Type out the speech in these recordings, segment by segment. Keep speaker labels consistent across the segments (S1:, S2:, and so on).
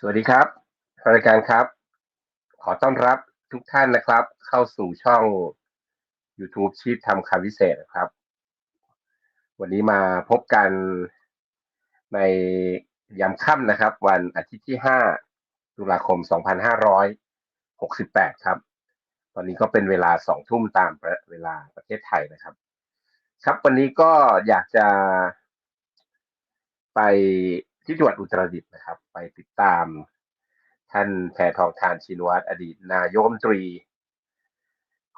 S1: สวัสดีครับรายการครับ ขอต้อนรับทุกท่านนะครับ เข้าสู่ช่อง YouTube ชีพทำคำวิเศษนะครับ วันนี้มาพบกันในยามค่ำนะครับ วันอาทิตย์ที่ 5 ตุลาคม 2568 ครับ ตอนนี้ก็เป็นเวลาสองทุ่มตามเวลาประเทศไทยนะครับ ครับวันนี้ก็อยากจะไป ที่จังหวัดอุตรดิตถ์นะครับ ไปติดตาม ท่านแพทองทานชินวัตรอดีตนายกรัฐมนตรี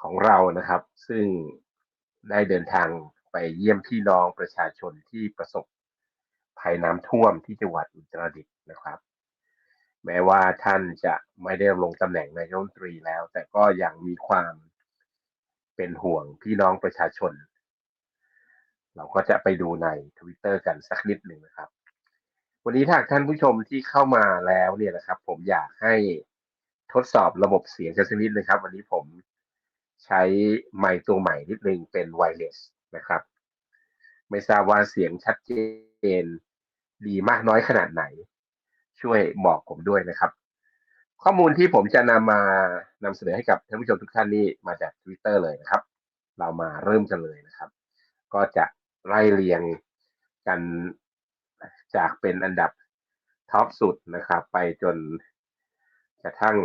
S1: ของเรานะครับ ซึ่งได้เดินทางไปเยี่ยมพี่น้องประชาชนที่ประสบภัยน้ำท่วมที่จังหวัดอุตรดิตถ์นะครับ แม้ว่าท่านจะไม่ได้ลงตำแหน่งนายกรัฐมนตรีแล้ว แต่ก็ยังมีความเป็นห่วงพี่น้องประชาชน เราก็จะไปดูใน Twitter กันสักนิดหนึ่งนะครับ วันนี้ถ้าท่านผู้ชมที่เข้ามาแล้วเนี่ยนะครับ ผมอยากให้ทดสอบระบบเสียงกันสักนิดนะครับ วันนี้ผมใช้ไมค์ตัวใหม่นิดนึงเป็นไวเลสนะครับ ไม่ทราบว่าเสียงชัดเจนดีมากน้อยขนาดไหน ช่วยบอกผมด้วยนะครับ ข้อมูลที่ผมจะนำมานำเสนอให้กับท่านผู้ชมทุกท่านนี่มาจาก Twitter เลยนะครับ เรามาเริ่มกันเลยนะครับ ก็จะไล่เรียงกัน จากเป็นอันดับท็อปสุดนะครับ ไปจนกระทั่ง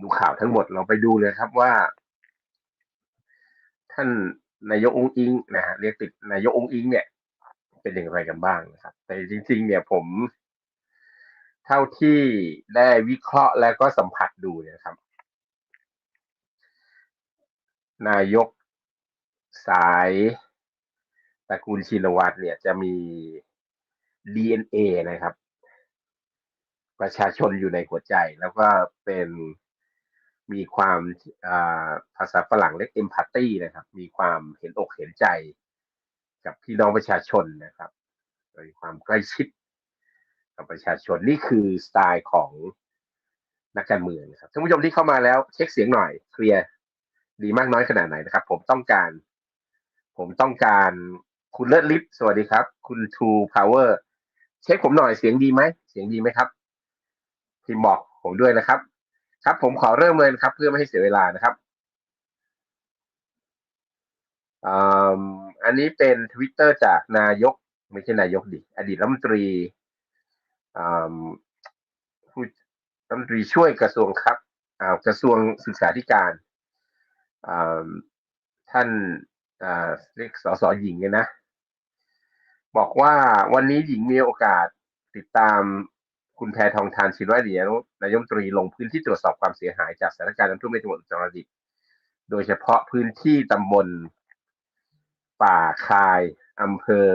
S1: ดูข่าวทั้งหมดเราไปดูเลยครับว่า ท่านนายกองอิงนะฮะเรียกติดนายกองอิง เนี่ย เป็นอย่างไรกันบ้างนะครับ แต่จริง ๆ เนี่ยผม เท่าที่ได้วิเคราะห์และก็สัมผัสดูเนี่ยครับ นายกสายตระกูลชินวัตรเนี่ยจะมี DNA นะครับ ประชาชนอยู่ในหัวใจ แล้วก็เป็นมีความภาษาฝรั่งเรียก empathy นะครับ มีความเห็นอกเห็นใจกับพี่น้องประชาชนนะครับมีความใกล้ชิดกับประชาชนนี่คือสไตล์ของนักการเมืองนะครับท่านผู้ชมที่เข้ามาแล้วเช็คเสียงหน่อยเคลียร์ดีมากน้อยขนาดไหนนะครับ ผมต้องการ ผมต้องการคุณเลิศลิฟสวัสดีครับ คุณ True Power เเช็คผมหน่อยเสียงดีไหมเสียงดีไหมครับพิมพ์บอกผมด้วยนะครับ ครับ ผมขอเริ่มเลยนะครับ เพื่อไม่ให้เสียเวลานะครับอันนี้เป็นทวิตเตอร์จากนายก ไม่ใช่นายกดิอดีตรัฐมนตรีผู้รัฐมนตรีช่วยกระทรวงครับกระทรวงศึกษาธิการท่านเรียกสสหญิงเนี่ยนะ บอกว่าวันนี้หญิงมีโอกาสติดตามคุณแพทองทานชินวัตรนายมตรีลงพื้นที่ตรวจสอบความเสียหายจากสถานการณ์น้ำท่วมในจังหวัดอุตรดิตถ์โดยเฉพาะพื้นที่ตำบล ป่าคายอำเภอ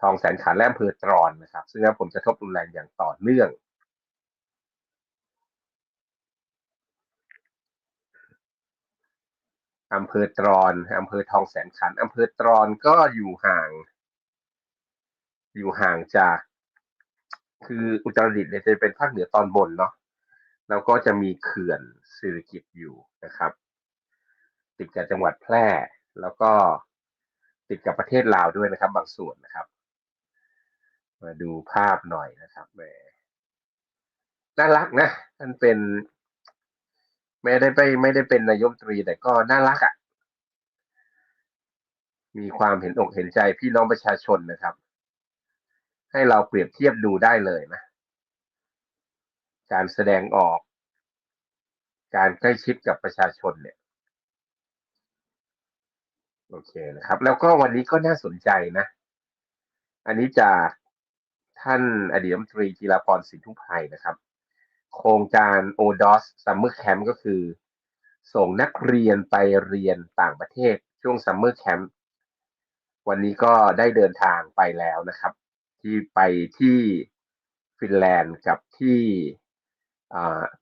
S1: ทองแสนขันและอำเภอตรอนนะครับ ซึ่งผมจะทบรุนแรงอย่างต่อเนื่องอำเภอตรอนอำเภอทองแสนขันอำเภอตรอนก็อยู่ห่าง อยู่ห่างจาก คืออุตรดิตถ์เนี่ยจะเป็นภาคเหนือตอนบนเนาะแล้วก็จะมีเขื่อนสิริกิตอยู่นะครับ ติดกับจังหวัดแพร่ แล้วก็ติดกับประเทศลาวด้วยนะครับ บางส่วนนะครับ มาดูภาพหน่อยนะครับแหมน่ารักนะท่านเป็นไม่ได้ไปไม่ได้เป็นนายกตรีแต่ก็น่ารักอะ่ะมีความเห็นอกเห็นใจพี่น้องประชาชนนะครับ ให้เราเปรียบเทียบดูได้เลยนะ การแสดงออก การใกล้ชิดกับประชาชนเนี่ย โอเคนะครับ แล้วก็วันนี้ก็น่าสนใจนะ อันนี้จากท่านอดีตรัฐมนตรีจีรพรสินทุพัยนะครับ โครงการ ODOS Summer Camp ก็คือ ส่งนักเรียนไปเรียนต่างประเทศช่วง Summer Camp วันนี้ก็ได้เดินทางไปแล้วนะครับ ที่ไปที่ฟินแลนด์กับที่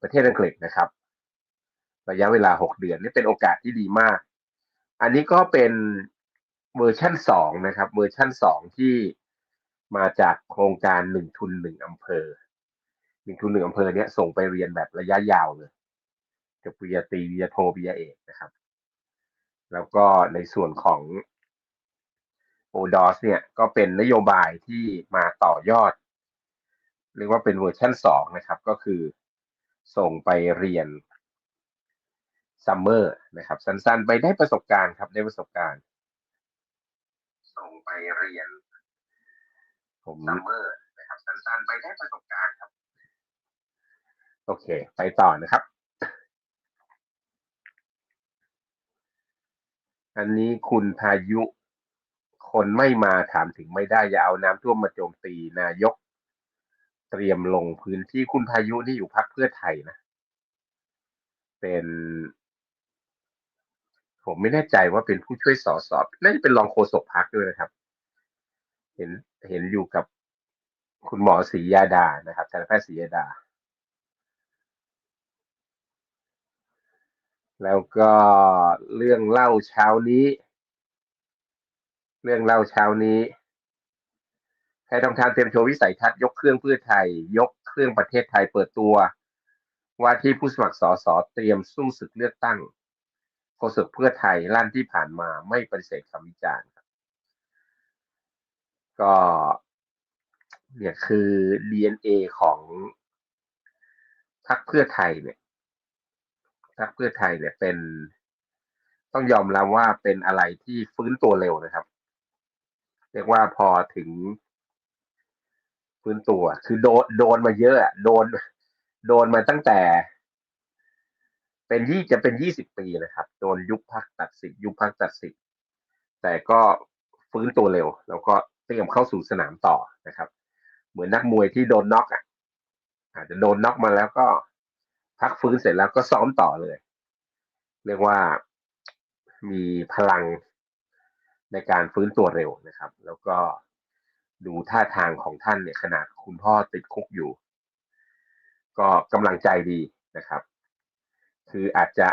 S1: ประเทศอังกฤษนะครับ ระยะเวลา 6 เดือนนี่เป็นโอกาสที่ดีมาก อันนี้ก็เป็นเวอร์ชั่น 2 นะครับ เวอร์ชั่น 2 ที่มาจากโครงการ 1 ทุน 1 อำเภอหนึ่งทุนหนึ่งอำเภอเนี้ยส่งไปเรียนแบบระยะยาวเลยกับปริญญาตรีปริญญาโทปริญญาเอกนะครับ แล้วก็ในส่วนของ โอดอสเนี่ยก็เป็นนโยบายที่มาต่อยอด เรียกว่าเป็นเวอร์ชันสองนะครับ ก็คือส่งไปเรียนซัมเมอร์นะครับ สั้นๆ ไปได้ประสบการณ์ครับได้ประสบการณ์ ส่งไปเรียนผมซัมเมอร์นะครับสั้นๆ ไปได้ประสบการณ์ครับ โอเค ไปต่อนะครับอันนี้คุณพายุ คนไม่มาถามถึงไม่ได้ อย่าเอาน้ำท่วมมาโจมตีนายก เตรียมลงพื้นที่คุณพายุนี่อยู่พักเพื่อไทยนะ เป็น ผมไม่แน่ใจว่าเป็นผู้ช่วยสอสอบน่าจะเป็นรองโฆษกพักด้วยนะครับ เห็นเห็นอยู่กับคุณหมอศรียาดานะครับทันตแพทย์ศรียาดา แล้วก็เรื่องเล่าเช้านี้ เรื่องเล่าเช้านี้ไทยทองทานเตรียมโชว์วิสัยทัศน์ยกเครื่องเพื่อไทย ยกเครื่องประเทศไทยเปิดตัว ว่าที่ผู้สมัครสอสอเตรียมสู้ศึกเลือกตั้งโฆษกเพื่อไทยลั่นที่ผ่านมาไม่ปฏิเสธคำวิจารณ์ครับก็เนี่ยคือ DNA ของพรรคเพื่อไทยเนี่ยพรรคเพื่อไทยเนี่ยเป็นต้องยอมรับว่าเป็นอะไรที่ฟื้นตัวเร็วนะครับ เรียกว่าพอถึงฟื้นตัว คือโดนโดนมาเยอะอะโดน โดนมาตั้งแต่ เป็นยี่จะเป็นยี่สิบปีนะครับ โดนยุบพักตัดสิทธิ์ยุบพักตัดสิทธิ์แต่ก็ฟื้นตัวเร็ว แล้วก็เตรียมเข้าสู่สนามต่อนะครับ เหมือนนักมวยที่โดนน็อกอะ อาจจะโดนน็อกมาแล้วก็พักฟื้นเสร็จแล้วก็ซ้อมต่อเลย เรียกว่ามีพลัง ในการฟื้นตัวเร็วนะครับ แล้วก็ดูท่าทางของท่านเนี่ยขนาดคุณพ่อติดคุกอยู่ ก็กำลังใจดีนะครับ คืออาจจะ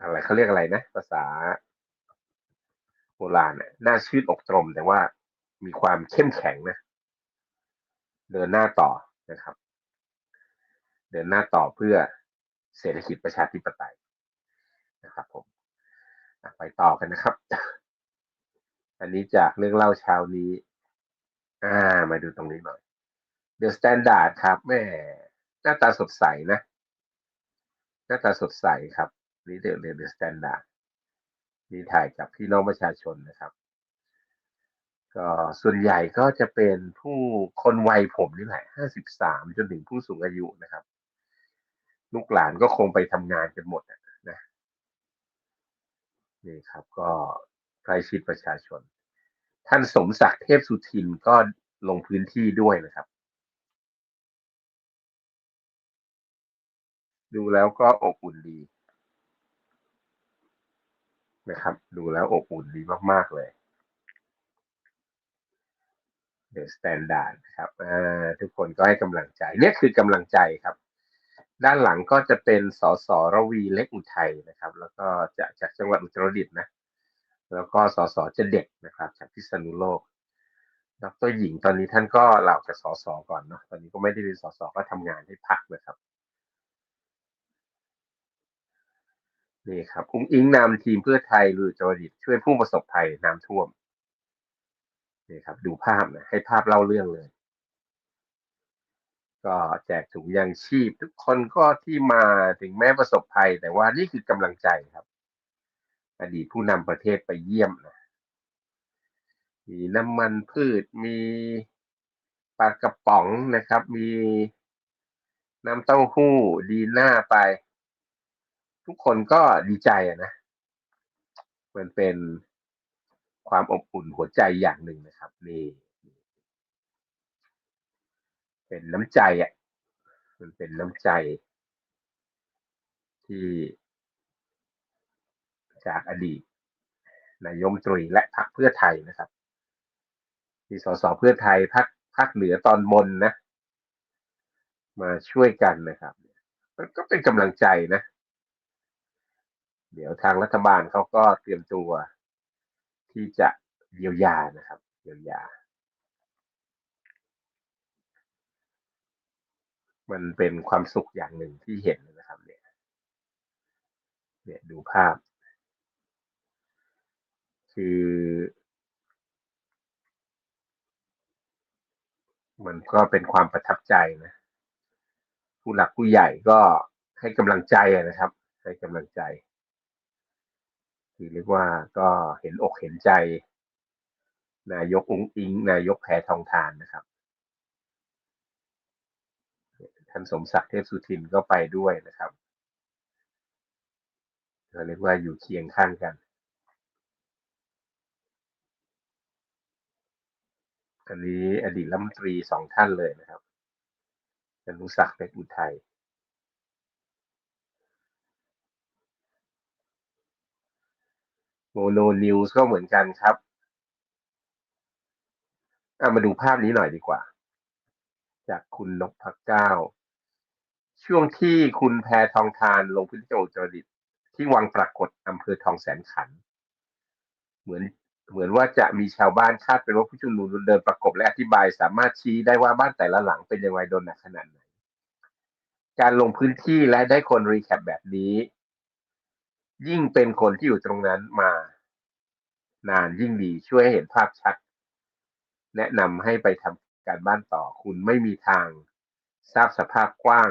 S1: อะไรเขาเรียกอะไรนะ ภาษาโบราณน่าชื่นอกตรม แต่ว่ามีความเข้มแข็งนะ เดินหน้าต่อนะครับ เดินหน้าต่อเพื่อเศรษฐกิจประชาธิปไตยนะครับผมไปต่อกันนะครับ อันนี้จากเรื่องเล่าเช้านี้ อ่า มาดูตรงนี้หน่อย The Standard ครับแม่หน้าตาสดใสนะ หน้าตาสดใสครับ นี่เด The The Standard นี่ถ่ายกับพี่น้องประชาชนนะครับ ก็ส่วนใหญ่ก็จะเป็นผู้คนวัยผมนี่แหละห้าสิบสามจนถึงผู้สูงอายุนะครับ ลูกหลานก็คงไปทำงานกันหมดนะนี่ครับก็ใกล้ชิดประชาชน ท่านสมศักดิ์เทพสุทินก็ลงพื้นที่ด้วยนะครับ ดูแล้วก็อบอุ่นดีนะครับ ดูแล้วอบอุ่นดีมาก ๆ เลยเดอะสแตนดาร์ดครับทุกคนก็ให้กำลังใจเนี่ยคือกำลังใจครับ ด้านหลังก็จะเป็นสสระวีเล็กอุทัยนะครับ แล้วก็จะจากจังหวัดอุตรดิตถ์นะ แล้วก็สสจะเด็กนะครับ จากพิษณุโลกดรหญิงตอนนี้ท่านก็เหล่าจากสสก่อนเนาะตอนนี้ก็ไม่ได้เป็นสสก็ทำงานให้พักนะครับนี่ครับอุ้งอิงนำทีมเพื่อไทยลุยอุตรดิตช่วยผู้ประสบภัยน้ำท่วมนี่ครับ ดูภาพนะให้ภาพเล่าเรื่องเลย ก็แจกถุงยางชีพ ทุกคนก็ที่มาถึงแม้ประสบภัย แต่ว่านี่คือกำลังใจครับ อดีตผู้นำประเทศไปเยี่ยมนะมีน้ำมันพืชมีปลากระป๋องนะครับ มีน้ำเต้าหู้ดีหน้าไป ทุกคนก็ดีใจอะนะ มันเป็นความอบอุ่นหัวใจอย่างหนึ่งนะครับนี่เป็นน้ำใจอะ มันเป็นน้ำใจ ที่ จากอดีตนายมตรีและพรรคเพื่อไทยนะครับ ที่สสเพื่อไทยพรรคภาคเหนือตอนบนนะ มาช่วยกันนะครับมันก็เป็นกำลังใจนะ เดี๋ยวทางรัฐบาลเขาก็เตรียมตัวที่จะเยียวยานะครับเยียวยา มันเป็นความสุขอย่างหนึ่งที่เห็นนะครับเนี่ยเนี่ยดูภาพ คือ มันก็เป็นความประทับใจนะ ผู้หลักผู้ใหญ่ก็ให้กำลังใจนะครับ ให้กำลังใจที่เรียกว่าก็เห็นอกเห็นใจ นายกองค์อิง นายกแพทองทานนะครับท่านสมศักดิ์เทพสุทินก็ไปด้วยนะครับเราเรียกว่าอยู่เคียงข้างกัน อันนี้อดีตรัฐมนตรีสองท่านเลยนะครับอนุศักดิ์เพชรอุทัยโมโนนิวส์ก็เหมือนกันครับอามาดูภาพนี้หน่อยดีกว่า จากคุณนพเก้า ช่วงที่คุณแพทองทานลงพื้นที่จังหวัดอุตรดิตที่วังปรากฏอำเภอทองแสนขัน เหมือน เหมือนว่าจะมีชาวบ้านคาดเป็นว่าผู้ชุมนุมเดินประกบและอธิบาย สามารถชี้ได้ว่าบ้านแต่ละหลังเป็นยังไงโดนหนักขนาดไหน การลงพื้นที่และได้คนรีแคปแบบนี้ ยิ่งเป็นคนที่อยู่ตรงนั้นมา นานยิ่งดีช่วยให้เห็นภาพชัด แนะนำให้ไปทำการบ้านต่อคุณไม่มีทางทราบสภาพกว้าง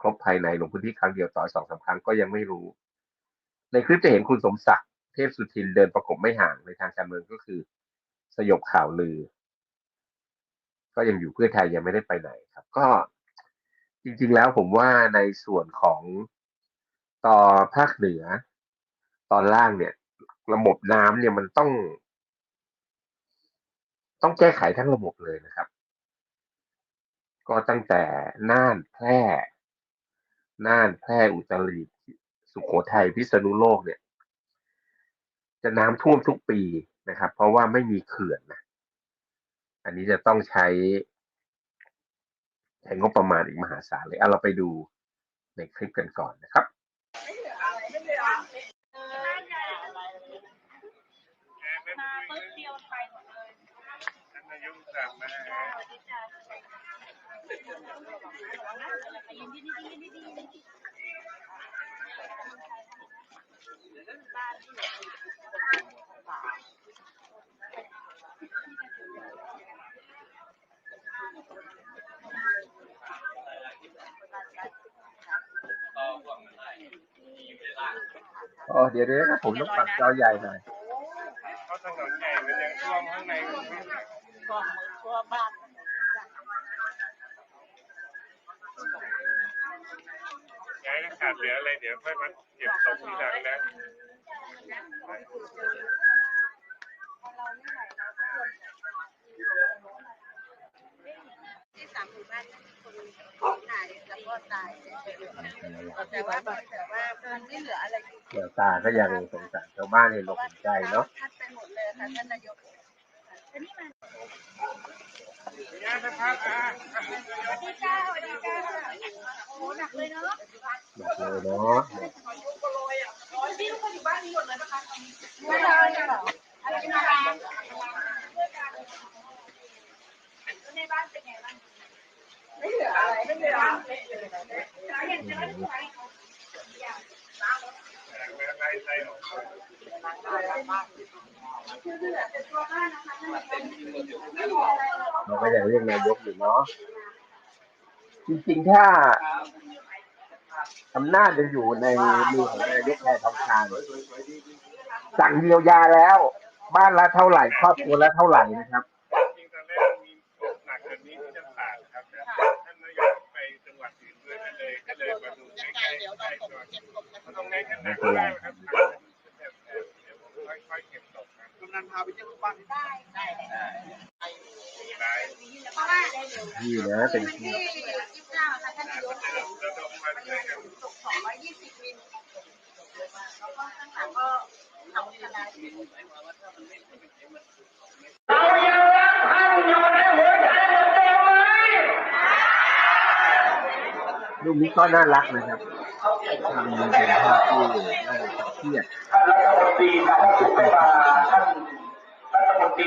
S1: ครบภายในลงพื้นที่ครั้งเดียวต่อสองสามครั้งก็ยังไม่รู้ ในคลิปจะเห็นคุณสมศักดิ์ เทพสุทินเดินประกบไม่ห่างในทางการเมืองก็คือ สยบข่าวลือ ก็ยังอยู่เพื่อไทยยังไม่ได้ไปไหนครับ ก็จริง ๆ แล้วผมว่าในส่วนของต่อภาคเหนือ ตอนล่างเนี่ย ระบบน้ำเนี่ยมันต้อง ต้องแก้ไขทั้งระบบเลยนะครับ ก็ตั้งแต่น่านแพร่น่านแพร่อุตรดิตถ์สุโขทัยพิษณุโลกเนี่ย จะน้ำท่วมทุกปีนะครับ เพราะว่าไม่มีเขื่อนนะอันนี้จะต้องใช้ใช้งบประมาณอีกมหาศาลเลยเอาเราไปดูในคลิปกันก่อนนะครับ
S2: มาปึ๊บเดียวไปหมดเลย
S3: ท่านนายกสั่งมา
S2: สวัสดีจ้าไปยืนที่นี่ที่นี่ที่นี่ที่บ้านที่
S1: อ๋อเดี๋ยวเดี๋ยวผมต้องปรับจอใหญ่หน่อย
S3: เพราะถนนใหญ่มันยังท่วมข้างในมันไม่
S2: กองมือทั่วบ้าน
S3: ขาดเหลืออะไรเดี๋ยวค่อยมาเก็บศพทีหลังนะ
S2: ที่สามหมู่บ้านคนหายแล้วก็ตายแต่ว่าแต่ว่ามันไม่เหลืออะไร
S1: เดี๋ยวตาก็ยังสงสารชาวบ้านเห็นอกเห็นใจเนาะ
S2: ทัดไปหมดเลยค่ะท่านนายกอันนี้มัน
S3: ย้ายส
S2: วัสดีจ้าสวัสดีจ้า หนักเลยเนาะ
S1: หนักเลยเนาะ
S2: พี่ทุกคนอยู่บ้านนี้หมดเลยนะคะไม่ได้หรออะไรนะในบ้านเป็นไงบ้างไม่เหลืออะไรไม่เหลือเห็นจะไม่ไหว
S3: ไล่ไล่ออก
S2: คือเหลือแต่ตัวบ้านนะไม่พอะไร
S1: เราก็ยังเรียกนายกอยู่เนาะจริงๆถ้า อำนาจจะอยู่ในมือของนายกแพทองทานสั่งเยียวยาแล้ว บ้านละเท่าไหร่ครอบครัวละเท่าไหร่นะครับ
S3: จริงตอนแรกมีหนักกว่านี้ที่จะผ่านครับท่านนายกไปจังหวัดอื่นเลยก็เลยมาดูใกล้ใกล้ก่อนตรงนี้ก็หนักมากครับเดี๋ยวผมค่อยๆเก็บศพครับ
S4: กำนันพาที่ยวบ้าน
S2: ได้ได้
S3: ได้
S2: เพราะว่า
S1: นี่นะเป็น
S2: ที่ำขนาด
S1: รูปนี้ก็น่ารักนะครับทำเป็นภาพที่น่าจะเครียด
S4: ท่านรัฐมนตรีนะครับไม่มาท่านรัฐมนตรี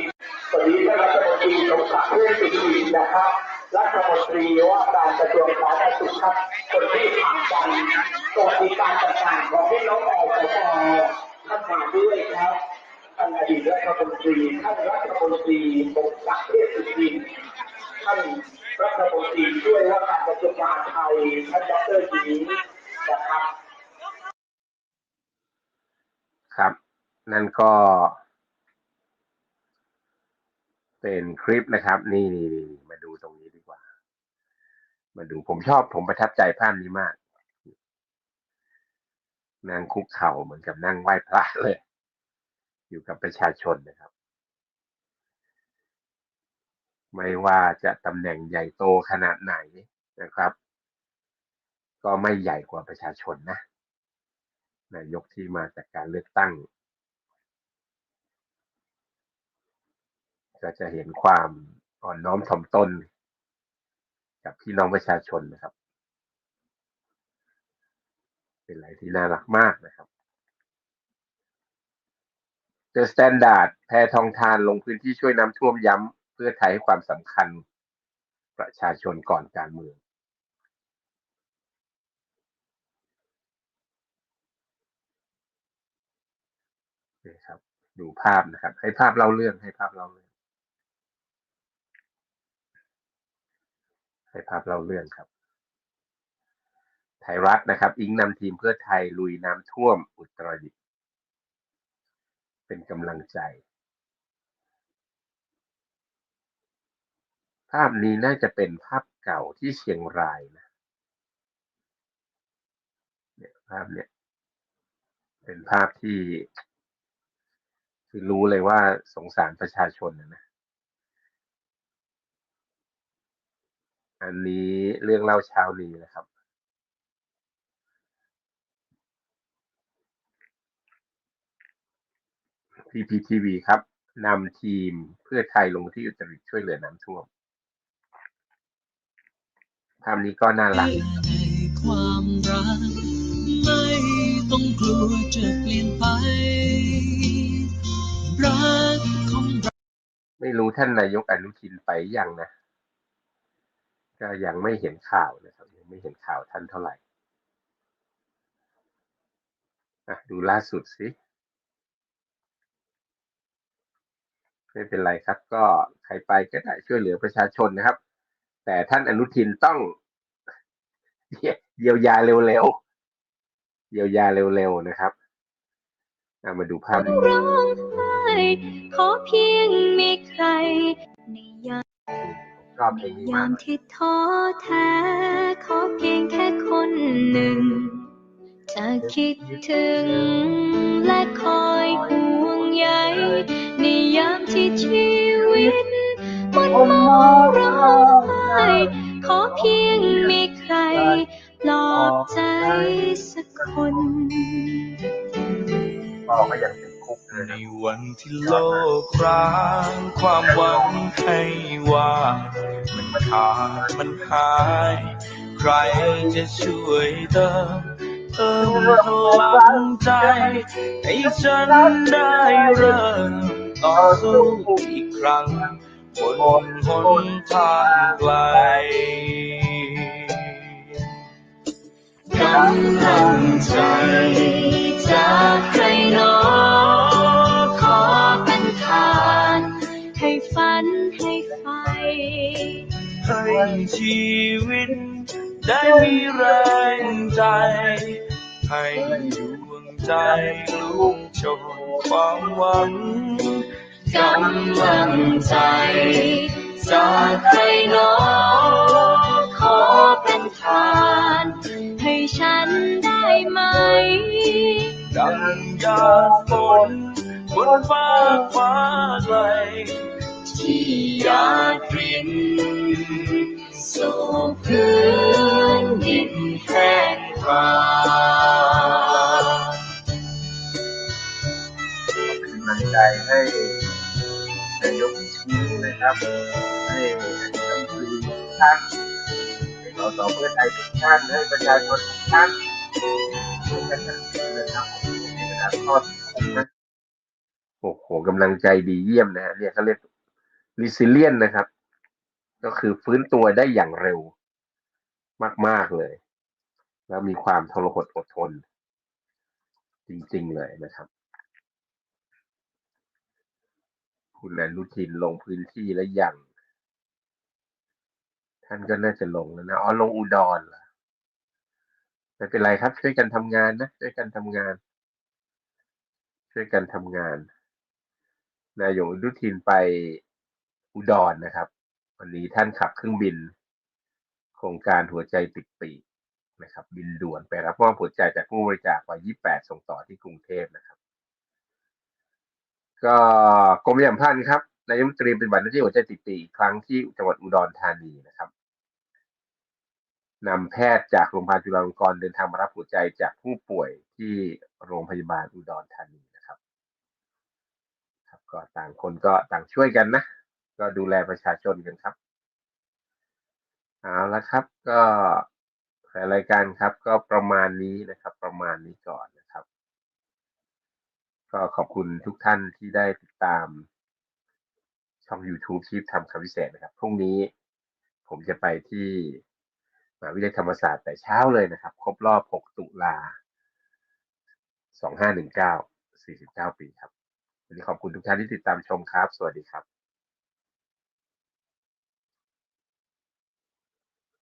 S4: สวัสดีท่านรัฐมนตรีสมศักดิ์เทพสุทินะครับรัฐมนตรีว่าการกระทรวงสาธารณสุขครับคนที่ผลักดันสวัสดิการต่างๆของพี่น้องอสมท่านมาด้วยครับ ท่านอดีตรัฐมนตรีท่านรัฐมนตรีสมศักเทพสุทินท่านรัฐมนตรีช่วยว่าการกระทรวงมหาดไทยท่านดรหญิงนะครับ
S1: ครับ นั่นก็เป็นคลิปนะครับนี่นี่นี่นี่มาดูตรงนี้ดีกว่า มาดูผมชอบผมประทับใจภาพนี้มากนั่งคุกเข่าเหมือนกับนั่งไหว้พระเลย อยู่กับประชาชนนะครับ ไม่ว่าจะตำแหน่งใหญ่โตขนาดไหนนะครับ ก็ไม่ใหญ่กว่าประชาชนนะนายกที่มาจากการเลือกตั้ง ก็จะเห็นความอ่อนน้อมถ่อมตนกับพี่น้องประชาชนนะครับ เป็นอะไรที่น่ารักมากนะครับ เจอสแตนดาร์ดแพทองทานลงพื้นที่ช่วยน้ำท่วมย้ำเพื่อไทยให้ความสำคัญประชาชนก่อนการเมืองนี่ครับ ดูภาพนะครับ ให้ภาพเล่าเรื่องให้ภาพเล่าเรื่อง ให้ภาพเล่าเรื่องครับ ไทยรัฐนะครับ อิงนำทีมเพื่อไทยลุยน้ำท่วมอุตรดิตถ์ เป็นกำลังใจ ภาพนี้น่าจะเป็นภาพเก่าที่เชียงรายนะเนี่ยภาพเนี่ยเป็นภาพที่ คือรู้เลยว่าสงสารประชาชนนะนะอันนี้เรื่องเล่าเช้านี้นะครับ PPTV ครับนำทีมเพื่อไทยลงที่อุตรดิตถ์ช่วยเหลือน้ำท่วมภาพนี้ก็น่ารัก
S5: ความรักไม่ต้องกลัวจะเปลี่ยนไป รักของเรา
S1: ไม่รู้ท่านนายกอนุทินไปยังนะ ก็ยังไม่เห็นข่าวนะครับ ยังไม่เห็นข่าวท่านเท่าไหร่อะดูล่าสุดสิ ไม่เป็นไรครับ ก็ใครไปก็ได้ช่วยเหลือประชาชนนะครับ แต่ท่านอนุทินต้องเยียวยาเร็วๆเยียวยาเร็วๆนะครับอะมาดูภาพนี้
S6: ร้องไห้ขอเพียงมีใครในยาม
S1: ชอบเพลงนี้
S6: ยามา
S1: ก
S6: มที่ท้อแท้ขอเพียงแค่คนหนึ่ง จะคิดถึงและคอยห่วงใย ในยามที่ชีวิตมันมองร้องไห้ขอเพียงมีใครปลอบใจสักคน
S1: พ่อก็ยังติดคุก
S7: ในวันที่โลกร้างความหวังให้ว่า มันขาดมันหาย ใครจะช่วยเติมเติมพลังใจ ให้ฉันได้เริ่ม ต่อสู้อีกครั้งบนหนทางไกล
S6: กำลังใจจากใครหนอขอเป็นทานให้ฝันให้ไฟ
S7: ให้ชีวิตได้มีแรงใจ ให้ดวงใจลุกโชนความหวัง
S6: กำลังใจจากใครหนอขอเป็นทาน ให้ฉันได้ไหม
S7: ดังยาดฝนบนฟ้าฟ้าไกล
S6: ที่ยากรินสู่พื้นดินแห้งกร้าง
S1: กำลังใจให้ นะครับให้รัฐมนตรีทุกท่านให้สสเพื่อไทยทุกท่านให้ประชาชนทุกท่านช่วยกันนะครับผมในขณะทอดคุกนะโอ้โหกำลังใจดีเยี่ยมนะฮะเนี่ยเขาเรียก resilient นะครับ ก็คือฟื้นตัวได้อย่างเร็วมาก ๆ เลย แล้วมีความทรหดอดทน จริง ๆ เลยนะครับ คุณอนุทินลงพื้นที่และอย่างท่านก็น่าจะลงแล้วนะอ๋อลงอุดรเหรอไม่เป็นไรครับ ช่วยกันทำงานนะช่วยกันทำงาน ช่วยกันทำงานนายกอนุทินไปอุดรนะครับ วันนี้ท่านขับเครื่องบิน โครงการหัวใจติดปีกนะครับ บินด่วนไปรับมอบหัวใจจากผู้บริจาควัย28 ส่งต่อที่กรุงเทพนะครับ ก็กรมประชาสัมพันธ์ครับนายกรัฐมนตรีเป็นบัตรหน้าที่หัวใจติดปีกอีกครั้งที่จังหวัดอุดรธานีนะครับนำแพทย์จากโรงพยาบาลจุฬาลงกรณ์เดินทางมารับหัวใจจากผู้ป่วยที่โรงพยาบาลอุดรธานีนะครับ ครับ ก็ต่างคนก็ต่างช่วยกันนะ ก็ดูแลประชาชนกันครับเอาละครับ ก็รายการครับ ก็ประมาณนี้นะครับ ประมาณนี้ก่อน ก็ขอบคุณทุกท่านที่ได้ติดตาม ช่อง YouTube ชีพทำคำพิเศษนะครับ พรุ่งนี้ผมจะไปที่มหาวิทยาลัยธรรมศาสตร์แต่เช้าเลยนะครับ ครบรอบ 6 ตุลา 2519 49 ปีครับ วันนี้ขอบคุณทุกท่านที่ติดตามชมครับ สวัสดีครับ